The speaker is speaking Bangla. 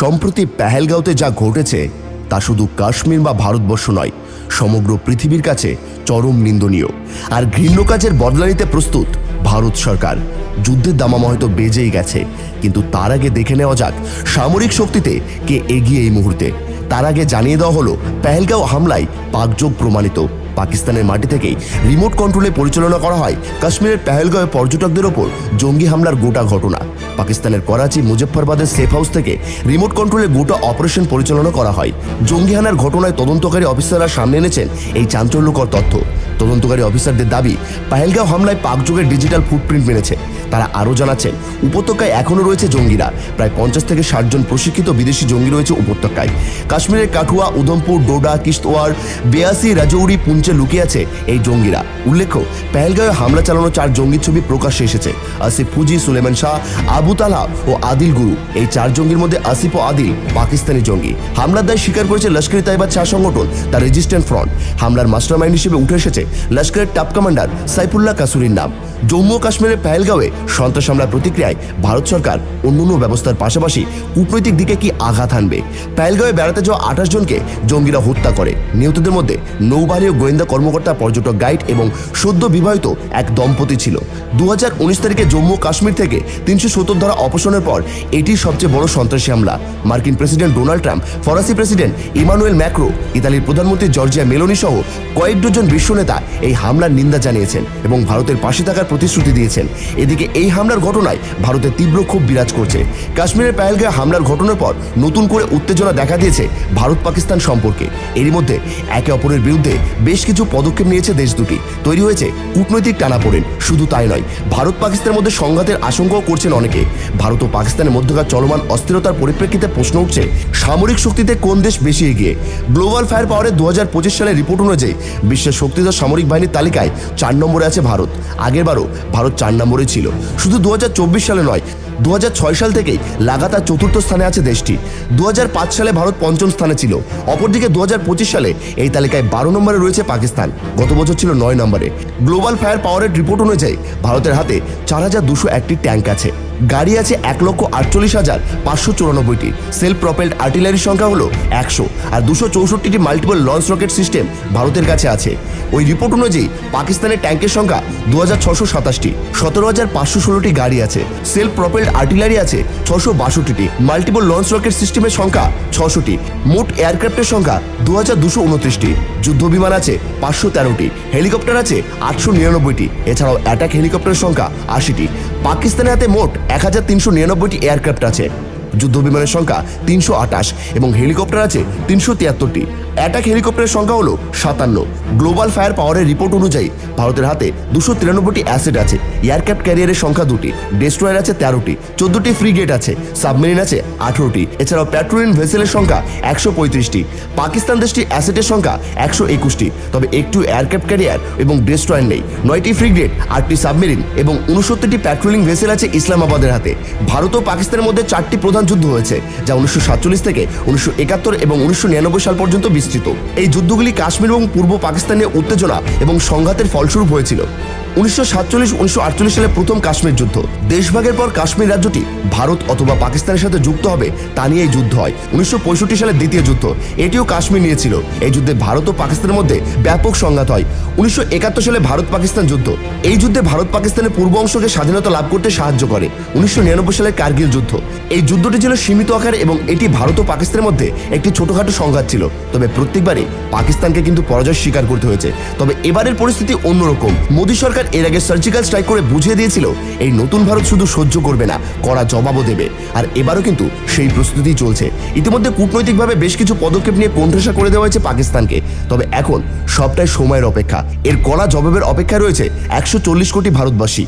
সম্প্রতি পেহেলগাঁওতে যা ঘটেছে, তা শুধু কাশ্মীর বা ভারতবর্ষ নয়, সমগ্র পৃথিবীর কাছে চরম নিন্দনীয়। আর ঘৃণ্য কাজের বদলা নিতে প্রস্তুত ভারত সরকার। যুদ্ধের দামামা হয়তো বেজেই গেছে, কিন্তু তার আগে দেখে নেওয়া যাক সামরিক শক্তিতে কে এগিয়ে এই মুহূর্তে। তার আগে জানিয়ে দেওয়া হলো, পেহেলগাঁও হামলায় পাকযোগ প্রমাণিত। পাকিস্তানের মাটি থেকেই রিমোট কন্ট্রোলে পরিচালনা করা হয় কাশ্মীরের পেহেলগাঁওয়ে পর্যটকদের ওপর জঙ্গি হামলার গোটা ঘটনা। পাকিস্তানের করাচি মুজফ্ফরবাদের সেফ হাউস থেকে রিমোট কন্ট্রোলে গোটা অপারেশন পরিচালনা করা হয়। জঙ্গি হানার ঘটনায় তদন্তকারী অফিসাররা সামনে এনেছেন এই চাঞ্চল্যকর তথ্য। তদন্তকারী অফিসারদের দাবি, পাহেলগাঁও হামলায় পাকযোগের ডিজিটাল ফুটপ্রিন্ট মেনেছে। তারা আরও জানাচ্ছেন, উপত্যকায় এখনও রয়েছে জঙ্গিরা। প্রায় পঞ্চাশ থেকে ষাট জন প্রশিক্ষিত বিদেশি জঙ্গি রয়েছে উপত্যকায়। কাশ্মীরের কাঠুয়া, উধমপুর, ডোডা কিস্তওয়ার বেয়াসি, রাজৌরি, পুঞ্চে লুকিয়ে আছে এই জঙ্গিরা। উল্লেখ্য পেহেলগাঁওয়ে হামলা চালানো চার জঙ্গির ছবি প্রকাশ্যে এসেছে। আসিফ ফুজি সুলেমান শাহ, আবু তালা ও আদিল গুরু। এই চার জঙ্গির মধ্যে আসিফ ও আদিল পাকিস্তানি জঙ্গি। হামলার দায় স্বীকার করেছে লস্করি তাইবা চা সংগঠন তার রেজিস্ট্যান্ট ফ্রন্ট। হামলার মাস্টারমাইন্ড হিসেবে উঠে এসেছে লস্করের টপ কমান্ডার সাইফুল্লাহ কাসুরির নাম। জম্মু ও কাশ্মীরের পেহেলগাঁওয়ে সন্ত্রাস হামলার প্রতিক্রিয়ায় ভারত সরকার অন্যান্য ব্যবস্থার পাশাপাশি কূটনৈতিক দিকে কি আঘাত হানবে? পেহেলগাঁওয়ে বেড়াতে যাওয়া আঠাশ জনকে জঙ্গিরা হত্যা করে। নিহতদের মধ্যে নৌবাহিনী ও গোয়েন্দা কর্মকর্তা, পর্যটক গাইড এবং সদ্য বিবাহিত এক দম্পতি ছিল। দু হাজার উনিশ তারিখে জম্মু কাশ্মীর থেকে তিনশো সত্তর ধারা অপসারণের পর এটি সবচেয়ে বড় সন্ত্রাসী হামলা। মার্কিন প্রেসিডেন্ট ডোনাল্ড ট্রাম্প, ফরাসি প্রেসিডেন্ট ইমানুয়েল ম্যাক্রো, ইতালির প্রধানমন্ত্রী জর্জিয়া মেলোনি সহ কয়েক ডজন বিশ্ব নেতা এই হামলার নিন্দা জানিয়েছেন এবং ভারতের পাশে থাকার প্রতিশ্রুতি দিয়েছেন। এদিকে এই হামলার ঘটনায় ভারতের তীব্র ক্ষোভ বিরাজ করছে। কাশ্মীরের পায়েলগাঁয়ে হামলার ঘটনার পর নতুন করে উত্তেজনা দেখা দিয়েছে ভারত পাকিস্তান সম্পর্কে। এরই মধ্যে একে অপরের বিরুদ্ধে বেশ কিছু পদক্ষেপ নিয়েছে দেশ দুটি। তৈরি হয়েছে কূটনৈতিক টানাপোড়েন। শুধু তাই নয় ভারত পাকিস্তানের মধ্যে সংঘাতের আশঙ্কাও করছেন অনেকে। ভারত ও পাকিস্তানের মধ্যকার চলমান অস্থিরতার পরিপ্রেক্ষিতে প্রশ্ন উঠছে, সামরিক শক্তিতে কোন দেশ বেশি এগিয়ে? গ্লোবাল ফায়ার পাওয়ারের দু হাজার পঁচিশ সালের রিপোর্ট অনুযায়ী, বিশ্বের শক্তিধর সামরিক বাহিনীর তালিকায় চার নম্বরে আছে ভারত। আগেরবারও ভারত চার নম্বরে ছিল। শুধু দুহাজার চব্বিশ সালে নয় দু সাল থেকেই লাগাতার চতুর্থ স্থানে আছে দেশটি। দু হাজার পাঁচ সালে ভারত পঞ্চম স্থানে ছিল। অপরদিকে দু হাজার পঁচিশ সালে এই তালিকায় বারো নম্বরে রয়েছে পাকিস্তান। গত বছর ছিল নয় নম্বরে। গ্লোবাল ফায়ার পাওয়ারের রিপোর্ট অনুযায়ী, ভারতের হাতে চার হাজার দুশো একটি ট্যাঙ্ক আছে। গাড়ি আছে এক লক্ষ আটচল্লিশ হাজার পাঁচশো চুরানব্বইটি। সেলফ প্রপেলড আর্টিলারির সংখ্যা হলো একশো আর দুশো চৌষট্টিটি মাল্টিপল লঞ্চ রকেট সিস্টেম ভারতের কাছে আছে। ওই রিপোর্ট অনুযায়ী পাকিস্তানের ট্যাঙ্কের সংখ্যা দু হাজার ছশো সাতাশটি, সতেরো হাজার পাঁচশো ষোলোটি গাড়ি আছে। সেলফ প্রপেলড আর্টিলারি আছে ছশো বাষট্টিটি মাল্টিপল লঞ্চ রকেট সিস্টেমের সংখ্যা ছশোটি, মোট এয়ারক্রাফটের সংখ্যা দু হাজার দুশো উনত্রিশটি। যুদ্ধ বিমান আছে পাঁচশো তেরোটি হেলিকপ্টার আছে আটশো নিরানব্বইটি, এছাড়াও অ্যাটাক হেলিকপ্টারের সংখ্যা আশিটি। পাকিস্তানের হাতে মোট এক হাজার তিনশো নিরানব্বইটি এয়ারক্রাফট আছে। যুদ্ধ বিমানের সংখ্যা তিনশো আটাশ এবং হেলিকপ্টার আছে তিনশো তিয়াত্তরটি। অ্যাটাক হেলিকপ্টারের সংখ্যা হলো সাতান্ন। গ্লোবাল ফায়ার পাওয়ারের রিপোর্ট অনুযায়ী ভারতের হাতে দুশো তিরানব্বইটি অ্যাসেট আছে। এয়ারক্রাফট ক্যারিয়ারের সংখ্যা দুটি। ডেস্ট্রয়ার আছে তেরোটি। চোদ্দটি ফ্রিগেট আছে। সাবমেরিন আছে আঠেরোটি। এছাড়াও প্যাট্রোলিন ভেসেলের সংখ্যা একশো পঁয়ত্রিশটি। পাকিস্তান দেশটি অ্যাসেটের সংখ্যা একশো একুশটি। তবে একটু এয়ারক্রাফট ক্যারিয়ার এবং ডেস্ট্রয়ার নেই। নয়টি ফ্রিগেট আটটি সাবমেরিন এবং উনসত্তরটি প্যাট্রোলিং ভেসেল আছে ইসলামাবাদের হাতে। ভারত ও পাকিস্তানের মধ্যে চারটি প্রধান যুদ্ধ হয়েছে, যা উনিশশো সাতচল্লিশ থেকে উনিশশো একাত্তর এবং উনিশশো নিরানব্বই সাল পর্যন্ত বিস্তৃত। এই যুদ্ধগুলি কাশ্মীর এবং পূর্ব পাকিস্তানের উত্তেজনা এবং সংঘাতের ফলস্বরূপ হয়েছিল। উনিশশো সাতচল্লিশ, উনিশশো আটচল্লিশ সালে প্রথম কাশ্মীর যুদ্ধ। দেশভাগের পর কাশ্মীর রাজ্যটি ভারত অথবা পাকিস্তানের সাথে যুক্ত হবে, তা নিয়ে এই যুদ্ধ হয়। উনিশশো সালের দ্বিতীয় যুদ্ধ, এটিও কাশ্মীর নিয়েছিল। এই যুদ্ধে ভারত ও পাকিস্তানের মধ্যে ব্যাপক সংঘাত হয়। উনিশশো একাত্তর সালে ভারত পাকিস্তান যুদ্ধ। এই যুদ্ধে ভারত পাকিস্তানের পূর্ব অংশকে স্বাধীনতা লাভ করতে সাহায্য করে। উনিশশো সালের কার্গিল যুদ্ধ। এই যুদ্ধটি ছিল সীমিত আকারে এবং এটি ভারত ও পাকিস্তানের মধ্যে একটি ছোটখাটো সংঘাত ছিল। তবে প্রত্যেকবারই পাকিস্তানকে কিন্তু পরাজয় স্বীকার করতে হয়েছে। তবে এবারের পরিস্থিতি অন্যরকম। মোদী সরকার এর আগে সার্জিক্যাল স্ট্রাইক করে বুঝিয়ে দিয়েছিল, এই নতুন ভারত শুধু সহ্য করবে না, কড়া জবাবও দেবে। আর এবারও কিন্তু সেই প্রস্তুতি চলছে। ইতিমধ্যে কূটনৈতিকভাবে বেশ কিছু পদক্ষেপ নিয়ে কোণঠাসা করে দেওয়া হয়েছে পাকিস্তানকে। তবে এখন সবটাই সময়ের অপেক্ষা। এর কড়া জবাবের অপেক্ষায় রয়েছে একশো চল্লিশ কোটি ভারতবাসী।